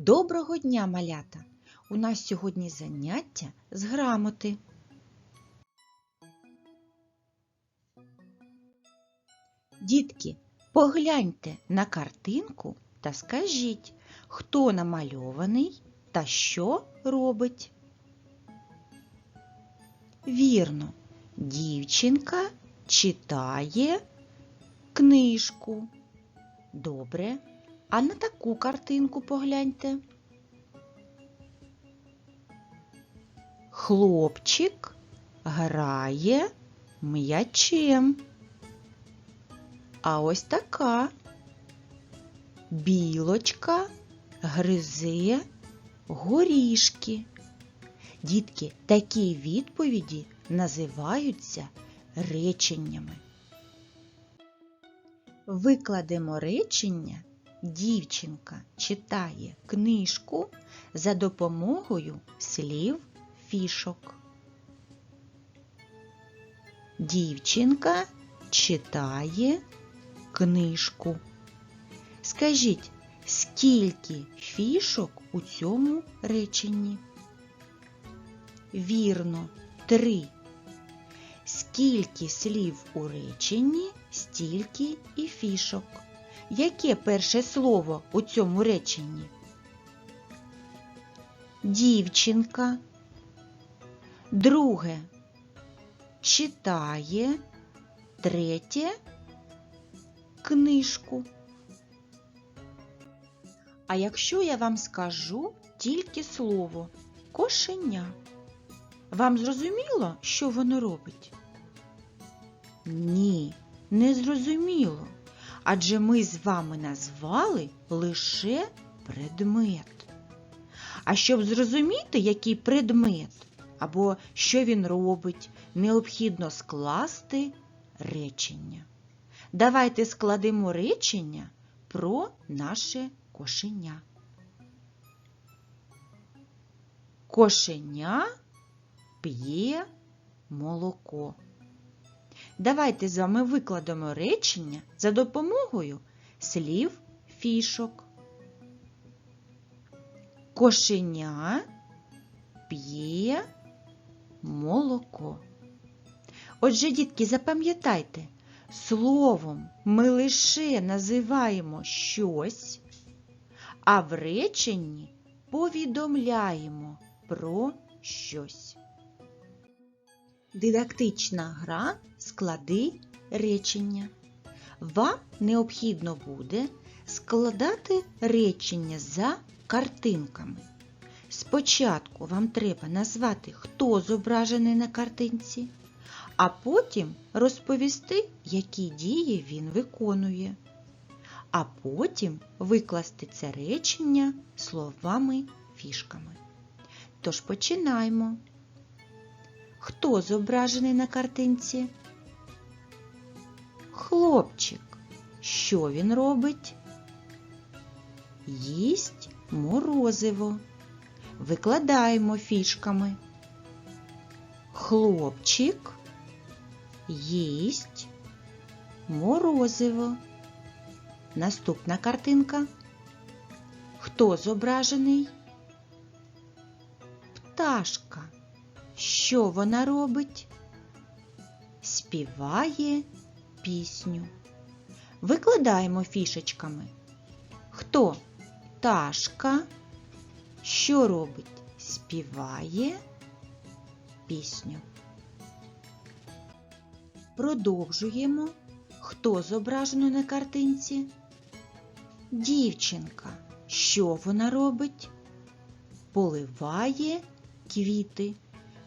Доброго дня, малята! У нас сьогодні заняття з грамоти. Дітки, погляньте на картинку та скажіть, хто намальований та що робить. Вірно, дівчинка читає книжку. Добре. А на таку картинку погляньте. Хлопчик грає м'ячем. А ось така білочка гризе горішки. Дітки, такі відповіді називаються реченнями. Викладемо речення Дівчинка читає книжку за допомогою слів фішок. Дівчинка читає книжку. Скажіть, скільки фішок у цьому реченні? Вірно, три. Скільки слів у реченні, стільки і фішок. Яке перше слово у цьому реченні? Дівчинка. Друге читає. Третє книжку. А якщо я вам скажу тільки слово кошеня, вам зрозуміло, що воно робить? Ні, не зрозуміло адже ми з вами назвали лише предмет. А щоб зрозуміти, який предмет або що він робить, необхідно скласти речення. Давайте складемо речення про наше кошеня. Кошеня п'є молоко. Давайте з вами викладемо речення за допомогою слів фішок. Кошеня п'є молоко. Отже, дітки, запам'ятайте, словом ми лише називаємо щось, а в реченні повідомляємо про щось. Дидактична гра склади речення. Вам необхідно буде складати речення за картинками. Спочатку вам треба назвати, хто зображений на картинці, а потім розповісти, які дії він виконує. А потім викласти це речення словами-фішками. Тож починаємо. Хто зображений на картинці? Хлопчик. Що він робить? Їсть морозиво. Викладаємо фішками. Хлопчик їсть морозиво. Наступна картинка. Хто зображений? Пташка. Що вона робить? Співає пісню. Викладаємо фішечками. Хто? Пташка. Що робить? Співає пісню. Продовжуємо. Хто зображено на картинці? Дівчинка. Що вона робить? Поливає квіти.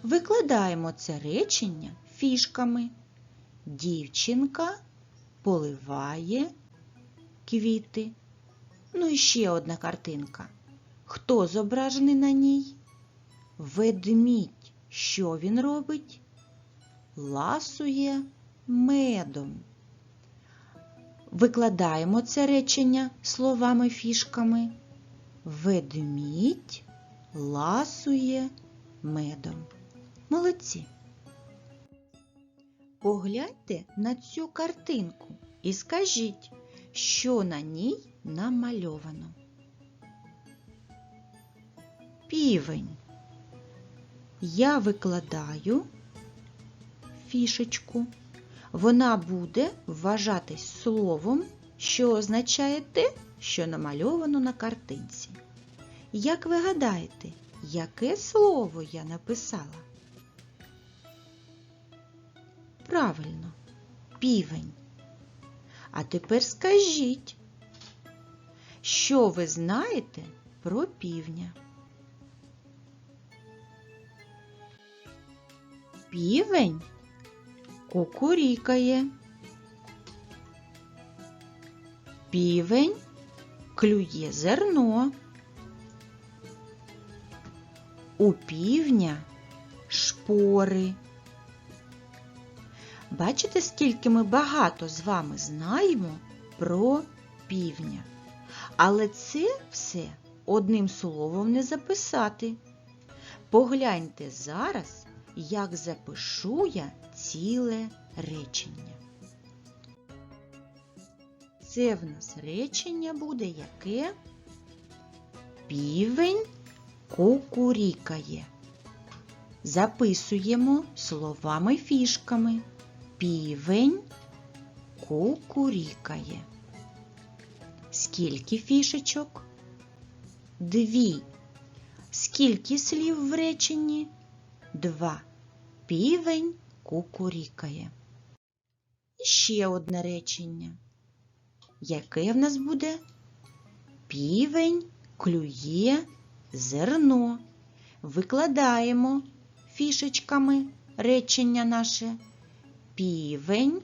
Викладаємо це речення фішками. Дівчинка поливає квіти. Ну і ще одна картинка. Хто зображений на ній? Ведмідь. Що він робить? Ласує медом. Викладаємо це речення словами фішками. Ведмідь ласує медом. Молодці. Погляньте на цю картинку і скажіть, що на ній намальовано. півень. Я викладаю фішечку. Вона буде вважатись словом, що означає те, що намальовано на картинці. Як ви гадаєте, яке слово я написала? Правильно, півень. А тепер скажіть, що ви знаєте про півня? Півень кукурікає. Півень клює зерно. У півня шпори. Бачите, скільки ми багато з вами знаємо про півня. Але це все одним словом не записати. Погляньте зараз, як запишу я ціле речення. Це в нас речення буде яке? Півень кукурікає. Записуємо словами-фішками. Півень кукурікає. Скільки фішечок? Дві. Скільки слів в реченні? Два. Півень кукурікає. І ще одне речення. Яке в нас буде? Півень клює зерно. Викладаємо фішечками речення наше. Півень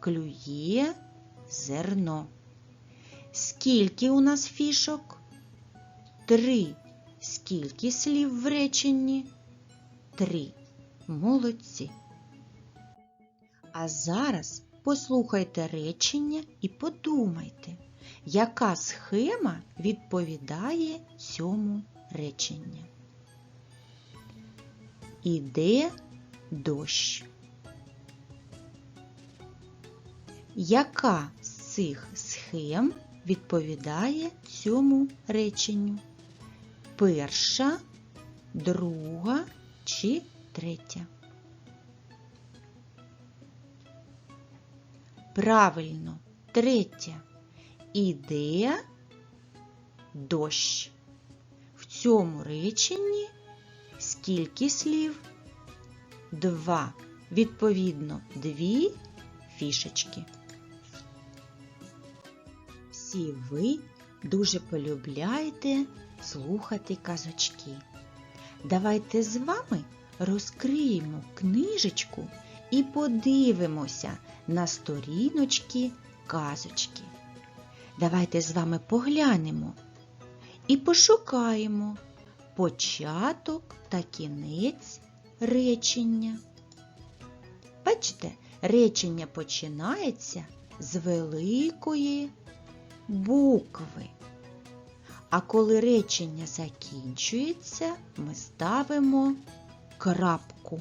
клює зерно. Скільки у нас фішок? Три. Скільки слів в реченні? Три. Молодці. А зараз послухайте речення і подумайте, яка схема відповідає цьому реченню. Іде дощ. Яка з цих схем відповідає цьому реченню? Перша, друга чи третя? Правильно, третя. Іде дощ. В цьому реченні скільки слів? Два. Відповідно, дві фішечки. Всі ви дуже полюбляєте слухати казочки. Давайте з вами розкриємо книжечку і подивимося на сторіночки казочки. Давайте з вами поглянемо і пошукаємо початок та кінець речення. Бачите, речення починається з великої букви. А коли речення закінчується, ми ставимо крапку.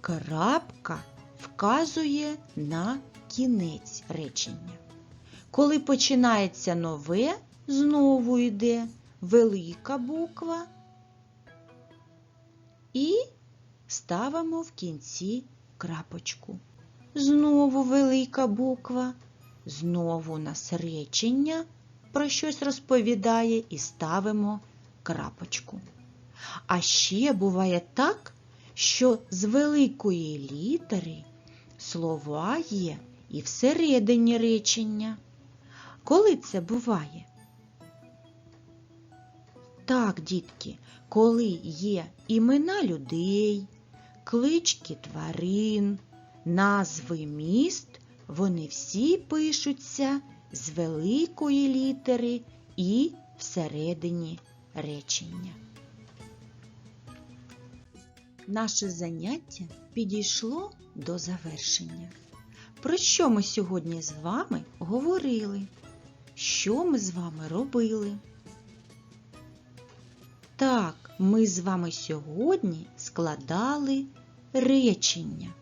Крапка вказує на кінець речення. Коли починається нове, знову йде велика буква і ставимо в кінці крапочку. Знову велика буква, знову нас речення про щось розповідає і ставимо крапочку. А ще буває так, що з великої літери слова є і всередині речення. Коли це буває? Так, дітки, коли є імена людей, клички тварин, назви міст, вони всі пишуться з великої літери і всередині речення. Наше заняття підійшло до завершення. Про що ми сьогодні з вами говорили? Що ми з вами робили? Так, ми з вами сьогодні складали речення.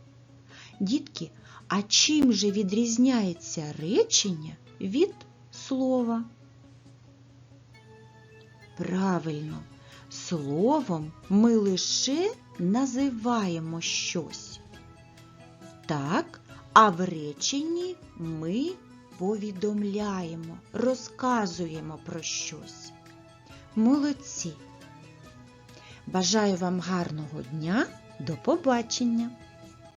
Дітки, а чим же відрізняється речення від слова? Правильно, Словом ми лише називаємо щось. Так, а в реченні ми повідомляємо, розказуємо про щось. Молодці! Бажаю вам гарного дня. До побачення!